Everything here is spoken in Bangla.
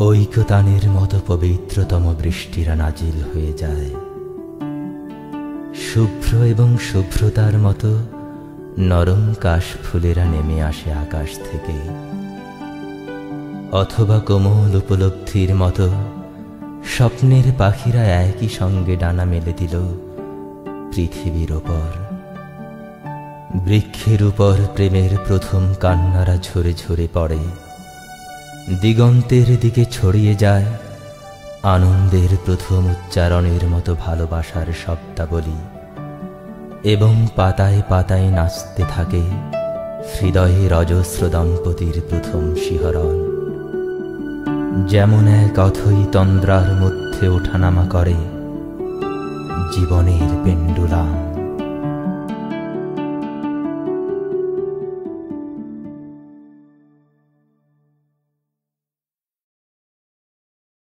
ঐকতানের মতো পবিত্রতম বৃষ্টিরা নাজিল হয়ে যায়। শুভ্র এবং শুভ্রতার মতো নরম কাশ ফুলেরা নেমে আসে আকাশ থেকে। অথবা কোমল উপলব্ধির মতো স্বপ্নের পাখিরা একই সঙ্গে ডানা মেলে দিল পৃথিবীর ওপর। বৃক্ষের উপর প্রেমের প্রথম কান্নারা ঝরে ঝরে পড়ে। দিগন্তের দিকে ছড়িয়ে যায় আনন্দের প্রথম উচ্চারণের মতো ভালোবাসার শব্দাবলী এবং পাতায় পাতায় নাচতে থাকে হৃদয়ে রজস্র দম্পতির প্রথম শিহরণ। যেমন এক অথই তন্দ্রার মধ্যে ওঠানামা করে জীবনের পেন্ডুলাম